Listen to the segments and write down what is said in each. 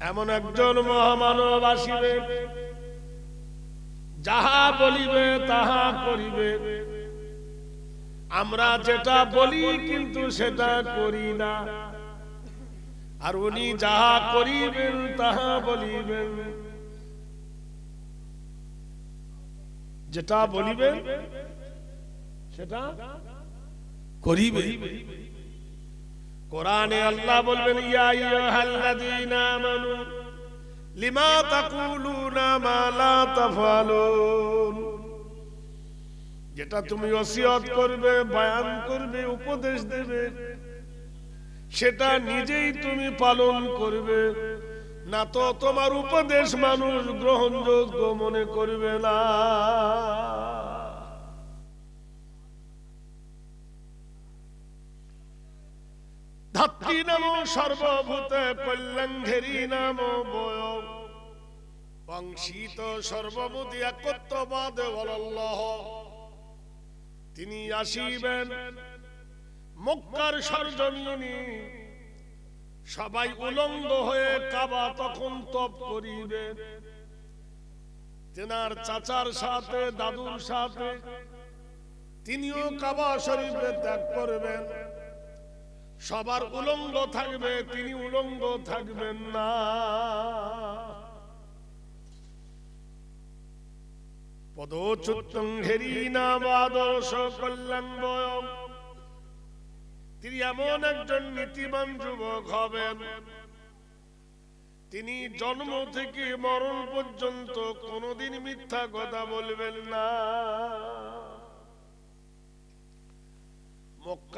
এমন একজন মহামানব আসিবে যাহা বলিবে তাহা করিবে। আমরা যেটা বলি কিন্তু সেটা করি না। আর উনি যাহা করিবেন তাহা বলিবেন। যেটা বলিবেন, সেটা করিবে কোরআনে আল্লাহ বলবেন, ইয়া আইয়ুহাল্লাযীনা আমানু, লিমা তাকুলুনা মা লা তাফআলুন? যেটা তুমি ওসিয়ত করবে, বয়ান করবে, উপদেশ দেবে, সেটা নিজেই তুমি পালন করবে। না তো তোমার উপদেশ মানুষ গ্রহণযোগ্য মনে করবে না। ধাত্রী নাম সর্বভূতে কল্যাণ ঘেরি নাম বয়। বংশীত সর্বমতি একত্ববাদ বলল্লাহ। তিনি আসিবেন মক্কার সরজমিনী। সবাই উলঙ্গ হয়ে কাবা তখন তপ করিবে। তেনার চাচার সাথে, দাদুর সাথে, তিনিও কাবা শরীফে ত্যাগ করবেন। সবার উলঙ্গ থাকবে, তিনি উলঙ্গ থাকবেন না। তিনি এমন একজন যুবক তিনি জন্ম থেকে মরণ পর্যন্ত কোনোদিন মিথ্যা কথা বলবেন না।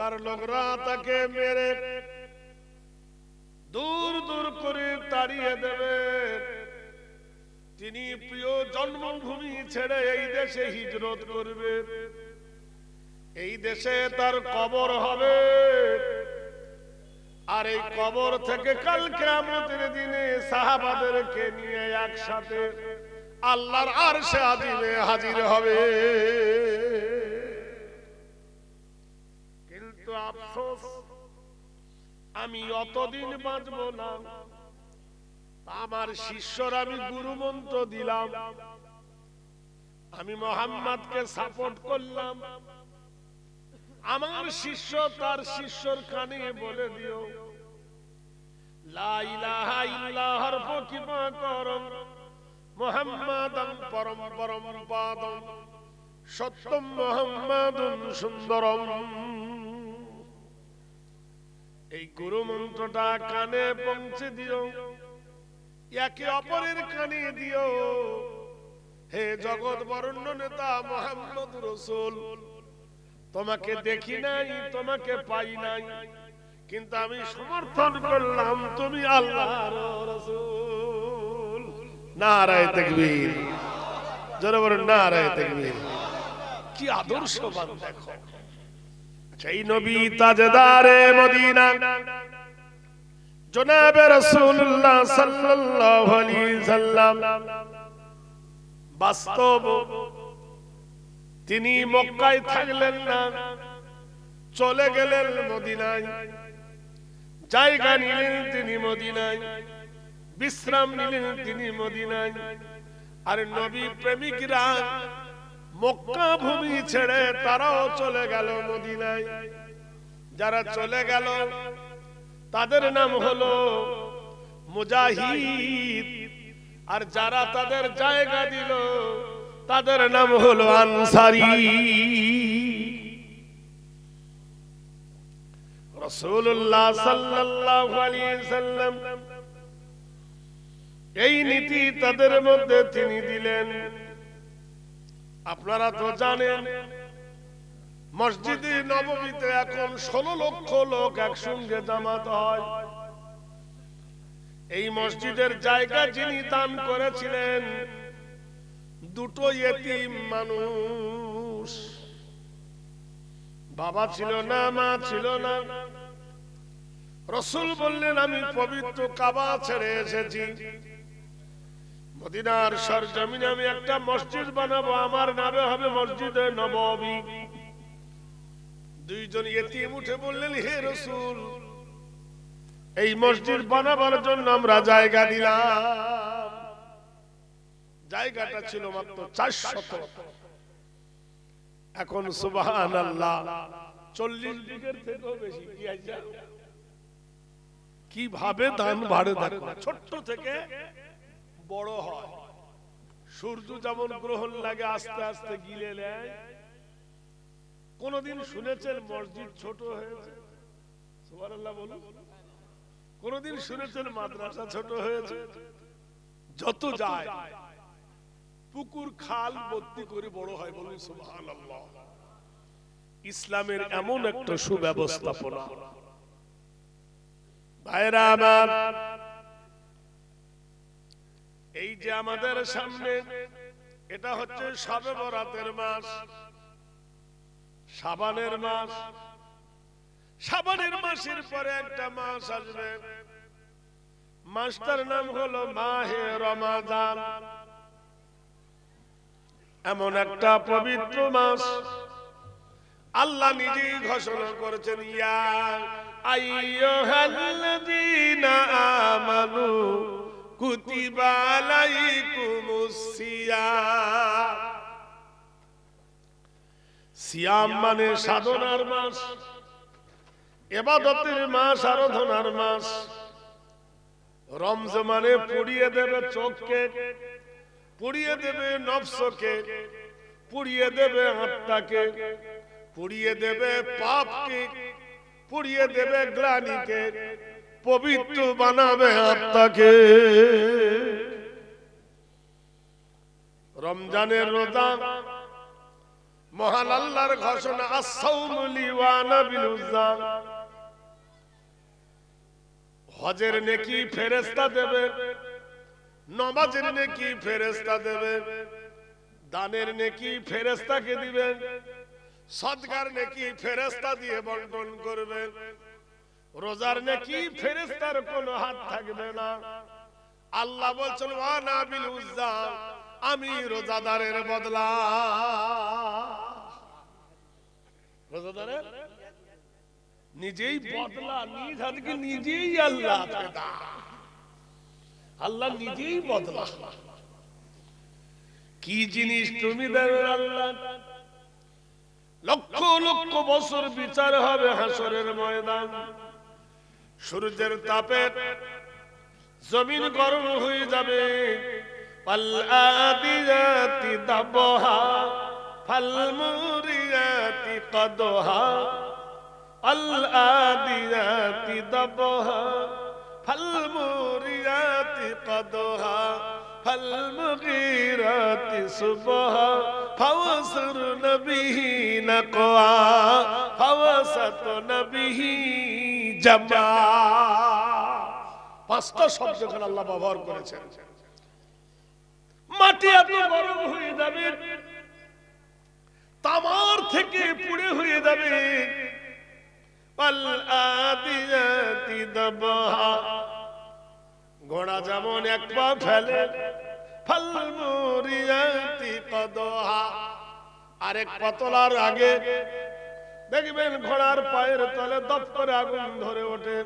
মক্কার লোকরা তাকে মেরে দূর দূর করে তাড়িয়ে দেবে। তিনি প্রিয় জন্মভূমি ছেড়ে এই দেশে হিজরত করবে। এই দেশে তার কবর হবে। আর এই কবর থেকে কাল কেমতের দিনে সাহাবাদেরকে নিয়ে একসাথে আল্লাহর আর সে হাজির হবে। কিন্তু আফসোস, আমি অতদিন বাঁচবো না। আমার শিষ্যর আমি গুরু মন্ত্র দিলাম। আমি মোহাম্মদকে সাপোর্ট করলাম। আমার শিষ্য তার শিষ্যর কানে বলে দিও পরম সত্যম মুহাম্মাদুন সুন্দরম। এই গুরু মন্ত্রটা কানে পৌঁছে দিও। একে অপরের কানে দিও। হে জগৎ বরণ্য নেতা মোহাম্মদ রসুল, তোমাকে দেখি নাই, তোমাকে পাই নাই, কিন্তু আমি সমর্থন করলাম তুমি আল্লাহর রসুল। নারায় তাকবীর। জোরে বলেন, নারায় তাকবীর। কি আদর্শবান দেখো। সেই নবী তাজদারে মদিনা। জনাবে রাসূলুল্লাহ সাল্লাল্লাহু আলাইহি সাল্লাম। বাস্তব, তিনি মক্কায় থাকলেন না, চলে গেলেন মদিনায়। জায়গা নিলেন তিনি মদিনায়, বিশ্রাম নিলেন তিনি মদিনায়। আর নবী প্রেমিকরা মক্কা ভূমি ছেড়ে তারাও চলে গেল মদিনায়। যারা চলে গেল, তাদের নাম হলো মুজাহিদ। আর যারা তাদের জায়গা দিল, তাদের নাম হলো আনসারি। রসুল্লাহ সাল্লাম এই নীতি তাদের মধ্যে তিনি দিলেন। আপনারা তো জানেন, মসজিদে নবমীতে এখন ষোলো লক্ষ লোক একসঙ্গে জামাত হয়। এই মসজিদের জায়গা যিনি দান করেছিলেন, দুটো এতিম মানুষ। বাবা ছিল না, মা ছিল না। রসুল বললেন, আমি পবিত্র কাবা ছেড়ে এসেছি। মদিনার সরজমিনে আমি একটা মসজিদ বানাবো, আমার নামে হবে মসজিদে নববী দুইজন এতিম উঠে বললেন, হে রসুল, এই মসজিদ বানাবার জন্য আমরা জায়গা দিলাম। জায়গাটা ছিল মাত্র চারশত। এখন সুবাহান আল্লাহ চল্লিশ বিঘের থেকেও বেশি কি কীভাবে ধান বাড়ে দেখো, ছোট্ট থেকে বড় হয়। সূর্য যেমন গ্রহণ লাগে, আস্তে আস্তে গিলে নেয়। কোনদিন শুনেছেন মসজিদ ছোট হয়েছে? কোনদিন শুনেছেন মাদ্রাসা ছোট হয়েছে? যত যায়, পুকুর খাল ভর্তি করে বড় হয় বলুন ইসলামের এমন একটা সুব্যবস্থাপনা। ভাইরা আমার এই যে আমাদের সামনে, এটা হচ্ছে সবে বরাতের মাস, সাবানের মাস। সাবানের মাসের পরে একটা মাস আসবে। মাসটার নাম হলো মাহে রমাদান। এমন একটা পবিত্র মাস। আল্লাহ নিজেই ঘোষণা করেছেন, ইয়া আইয়ুহাল্লাযীনা আমানু সিয়াম মানে সাধনার মাস, এবাদতের মাস, আরাধনার মাস। রমজ মানে পুড়িয়ে দেবে চোখকে, পুড়িয়ে দেবে নফসকে, পুড়িয়ে দেবে আত্মাকে, পুড়িয়ে দেবে পাপকে, পুড়িয়ে দেবে গ্লানিকে পবিত্র বানাবে আত্মাকে। রমজানের রোজা, মহান আল্লাহর ঘোষণা হজের নেকি ফেরেস্তা দেবে, নমাজের নেকি ফেরেস্তা দেবে, দানের নেকি ফেরেস্তাকে দিবেন সদকার নেকি ফেরেস্তা দিয়ে বন্টন করবে। রোজার নেকি ফেরেস্তার কোনো হাত থাকবে না। আল্লাহ বলছেন ওয়ানা বিল উজ্জা, আমি রোজাদারের বদলা। রোজাদারের? নিজেই বদলা, নিজ হাতকে নিজেই আল্লাহ। আল্লাহ নিজেই বদলা। কি জিনিস তুমি দেবে আল্লাহ? লক্ষ লক্ষ বছর বিচার হবে হাসরের ময়দান। সূর্যের তাপে জমিন গরম হয়ে যাবে। পাল্লাদিয়াতি দাবহা ফালমুরিয়াতি কদহা আল্লাদিয়াতি দাবহা ফালমুরিয়াতি কদহা। فالمغيرات صبحا فوسرن به نقوا فوسطن به جمعا পাঁচটা শব্দ এখানে আল্লাহ ব্যবহার করেছেন মাটি এত গরম হয়ে যাবে তামার থেকে পুড়ে হয়ে যাবে পাল আদিয়াতি দবহা ঘোড়া যেমন এক পা ফেলে আরেক পাতলার আগে দেখবেন ঘোড়ার পায়ের তলে দপ করে আগুন ধরে ওঠে।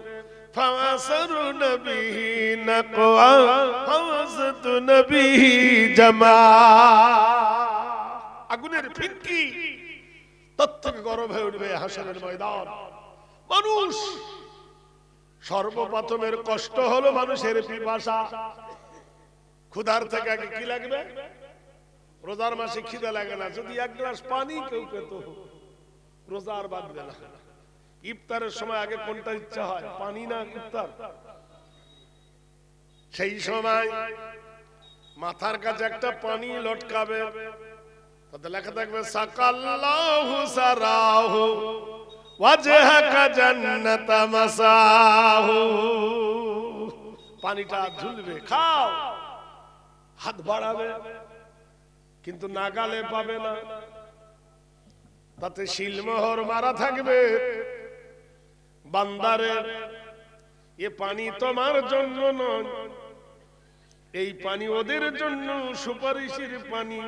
আগুনের ফিনকি তত্ত্বকে গরম হয়ে উঠবে হাসানের ময়দান। মানুষ সর্বপ্রথমের কষ্ট হলো মানুষের পিপাসা। ক্ষুধার থেকে আগে কি লাগবে? রোজার মাসে খিদে লাগে না। যদি এক গ্লাস পানি কেউ পেত, রোজার বাঁধবে না। ইফতারের সময় আগে কোনটা ইচ্ছা হয়? পানি না ইফতার? সেই সময় মাথার কাছে একটা পানি লটকাবে। তাতে লেখা থাকবে, সাকাল্লাহু সারাহু। ওয়াজহাকা জান্নাতা মাসাহু। পানিটা ঝুলবে, খাও। হাত বাড়াবে, কিন্তু নাগালে পাবে না। তাতে শিলমোহর মারা থাকবে। বান্দারে, এ পানি তোমার জন্য নয়। এই পানি ওদের জন্য সুপারিশের পানি।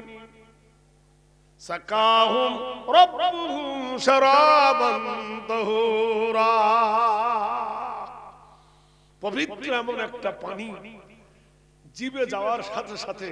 সাকাহুম রব্বুহুম শারাবান তাহুরা। পবিত্র এমন একটা পানি জিবে যাওয়ার সাথে সাথে